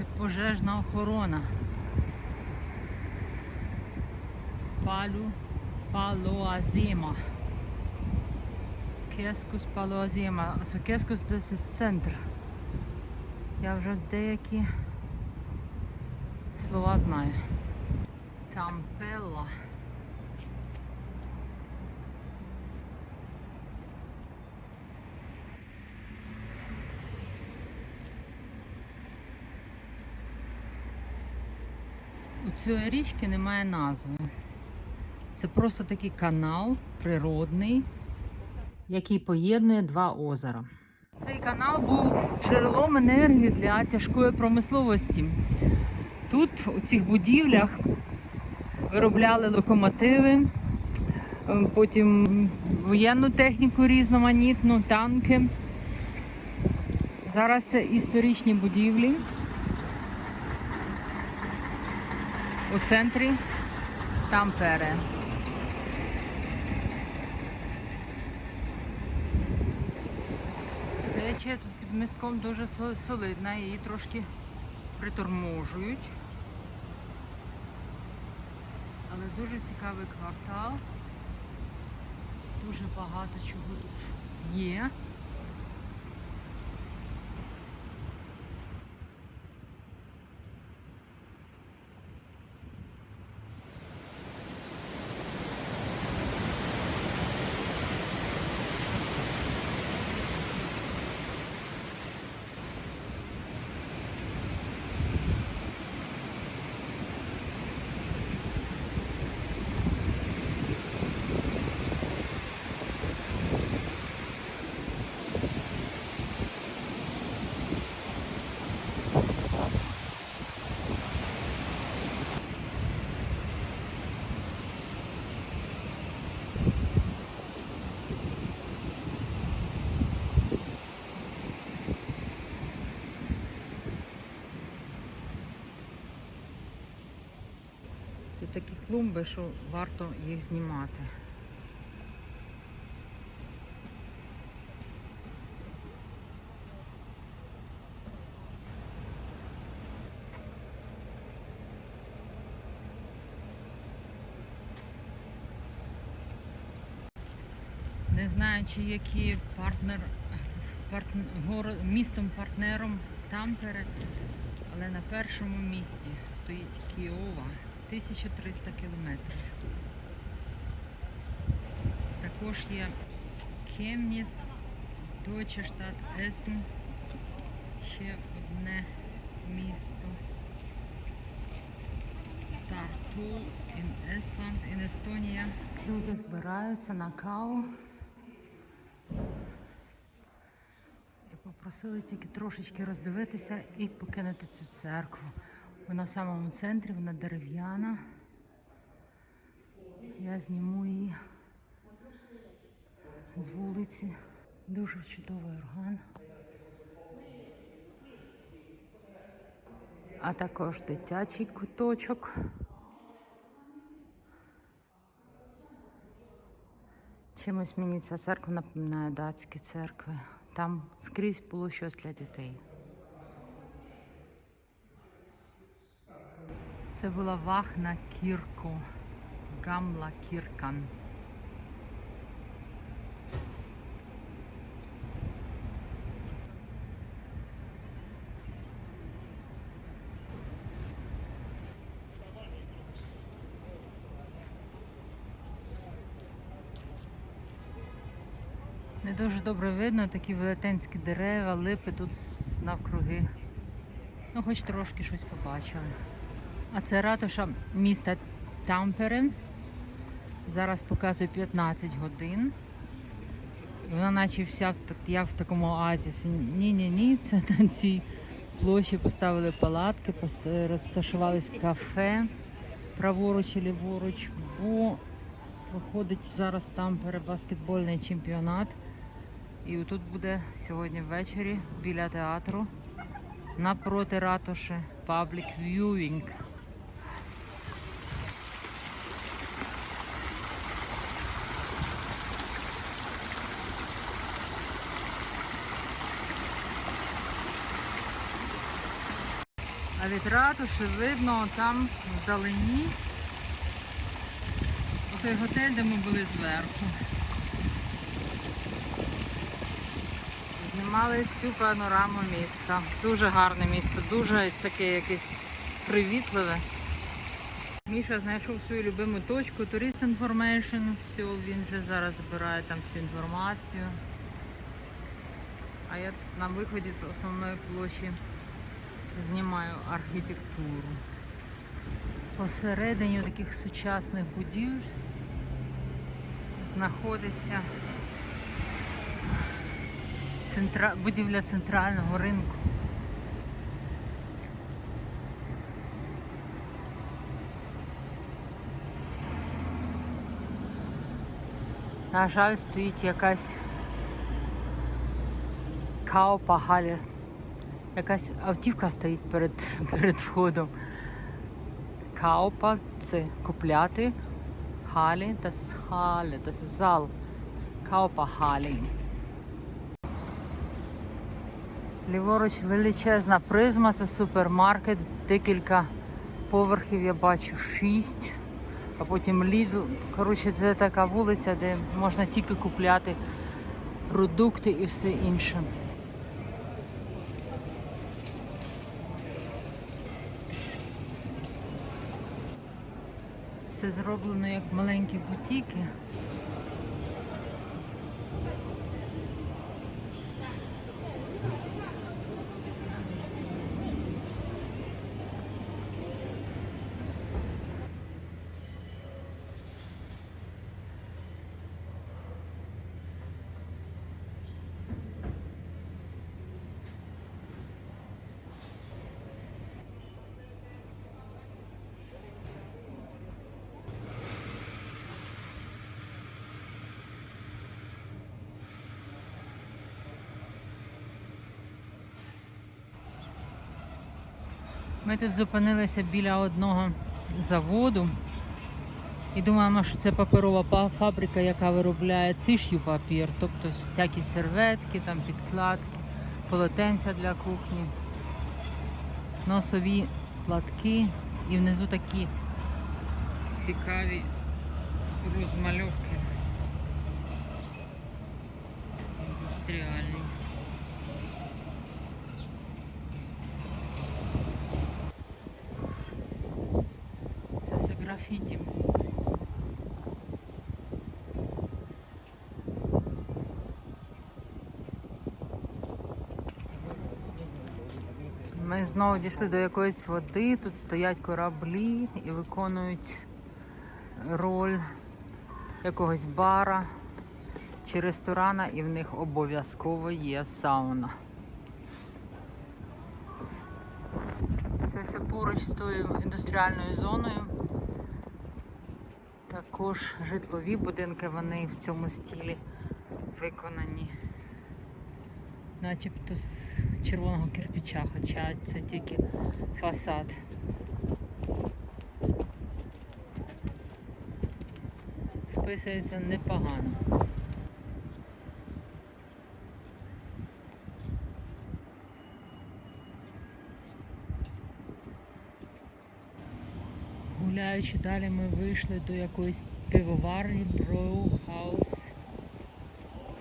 Це пожежна охорона. Палу Палоазима. Кескус Палоазима. Кескус це центр. Я вже деякі слова знаю. Кампелла. Цієї річки немає назви. Це просто такий канал природний, який поєднує два озера. Цей канал був джерелом енергії для тяжкої промисловості. Тут, у цих будівлях, виробляли локомотиви, е, потім воєнну техніку різноманітну, танки. Зараз це історичні будівлі. У центрі Тампере. Течія тут під містком дуже солидна, її трошки приторможують. Але дуже цікавий квартал. Дуже багато чого тут є. Тут такі клумби, що варто їх знімати. Не знаю, чи який партнер, партн, горо- містом партнером з Тампере, але на першому місці стоїть Кіова 1300 кілометрів. Також є Кемніц, Deutsche Stadt Essen, ще одне місто. Тарту, in Estland, in Естонія. Люди збираються на каву. І попросили тільки трошечки роздивитися і покинути цю церкву. Вона в самому центрі, вона дерев'яна. Я зніму її з вулиці. Дуже чудовий орган. А також дитячий куточок. Чимось мені ця церква напоминає датські церкви. Там скрізь було щось для дітей. Це була Вахна Кірко, Гамла Кіркан. Не дуже добре видно такі велетенські дерева, липи тут навкруги. Ну, хоч трошки щось побачили. А це ратуша міста Тампере. Зараз показує 15 годин. І вона наче вся як в такому оазісі. Ні-ні-ні, це на цій площі поставили палатки, розташувались кафе праворуч і ліворуч, бо проходить зараз там перебаскетбольний чемпіонат. І тут буде сьогодні ввечері біля театру напроти ратуші Public Viewing. А від ратуші видно там вдалині той готель, де ми були зверху. Знімали всю панораму міста. Дуже гарне місто, дуже таке якесь привітливе. Міша знайшов свою любиму точку Tourist Information. Все, він вже зараз збирає там всю інформацію. А я на виході з основної площі знімаю архітектуру. Посередині таких сучасних будівель знаходиться центра... будівля центрального ринку. На жаль, стоїть якась каупа Галя. Якась автівка стоїть перед, перед входом. Каупа це купляти. Ist Halle, das ist зал. Каупа Halle. Ліворуч величезна призма, це супермаркет, декілька поверхів я бачу шість, а потім Lidl. Коротше, це така вулиця, де можна тільки купляти продукти і все інше. Все зроблено як маленькі бутіки. Ми тут зупинилися біля одного заводу. І думаємо, що це паперова фабрика, яка виробляє тиш'ю папір, тобто всякі серветки, там підкладки, полотенця для кухні, носові платки. І внизу такі цікаві розмальовки індустріальні. Це все графіті. Ми знову дійшли до якоїсь води, тут стоять кораблі і виконують роль якогось бара чи ресторана, і в них обов'язково є сауна. Це все поруч з тою індустріальною зоною. Також житлові будинки, вони в цьому стілі виконані. Начебто з червоного кирпича, хоча це тільки фасад. Вписується непогано. Гуляючи далі, ми вийшли до якоїсь пивоварні Броу-хаус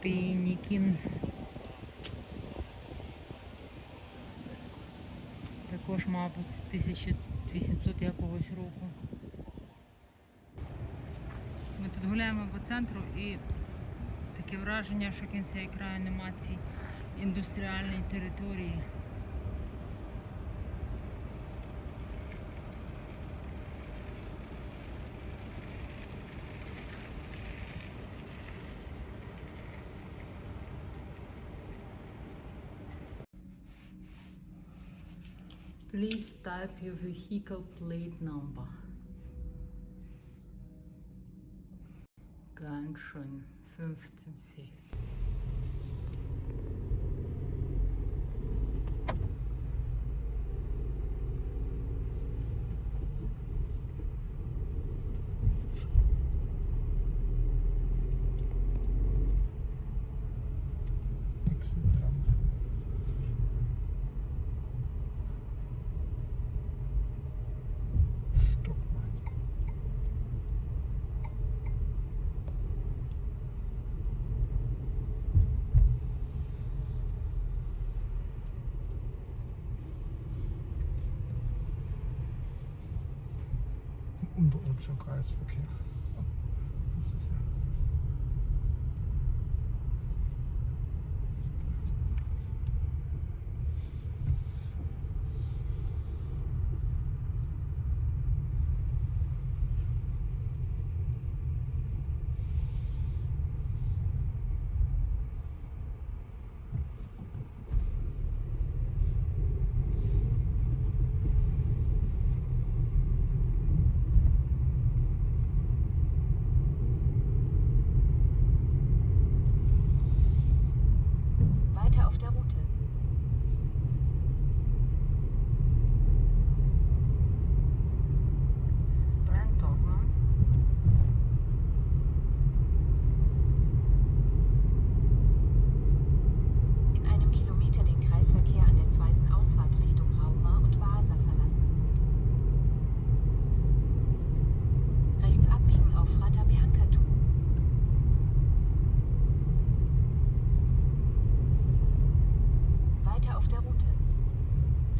Пінікін. Також, мабуть, з 1800 якогось року. Ми тут гуляємо по центру і таке враження, що кінця і краю нема цій індустріальній території. Please type your vehicle plate number. Ganz schön. 15, 16. So cars for Kreisverkehr.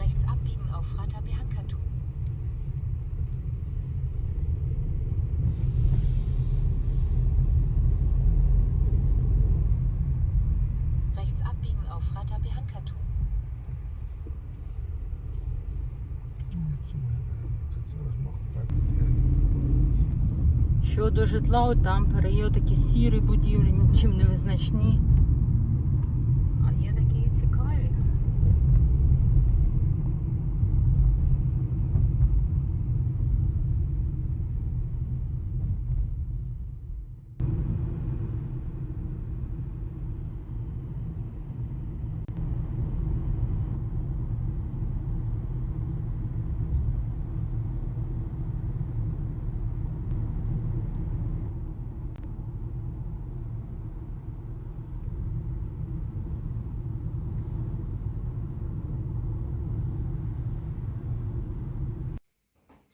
Rechts abbiegen auf Frata Biancatum. Rechts abbiegen auf Frata Biancatum. Jetzt sind wir Kannst du was machen beim Щодо житла у Тампера є такі сірі будівлі, нічим не визначні.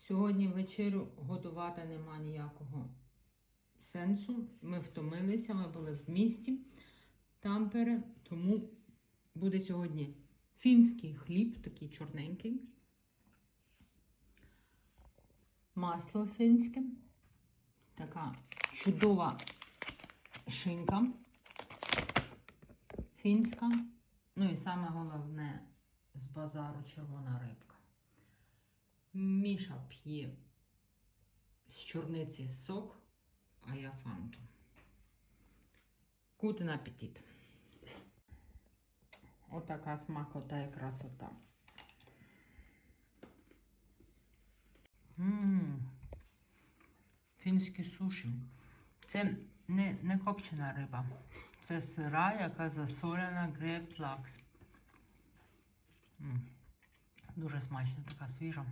Сьогодні вечерю готувати нема ніякого сенсу. Ми втомилися, ми були в місті Тампере, тому буде сьогодні фінський хліб, такий чорненький. Масло фінське, така чудова шинка фінська. Ну і саме головне з базару червона рибка. Міша п'є з чорниці сок, а я фанту. Гутен апетит. Отака смакота і красота. Ммм. Фінські суші. Це не, не копчена риба. Це сира, яка засолена грейпфлакс. Дуже смачно, така свіжа.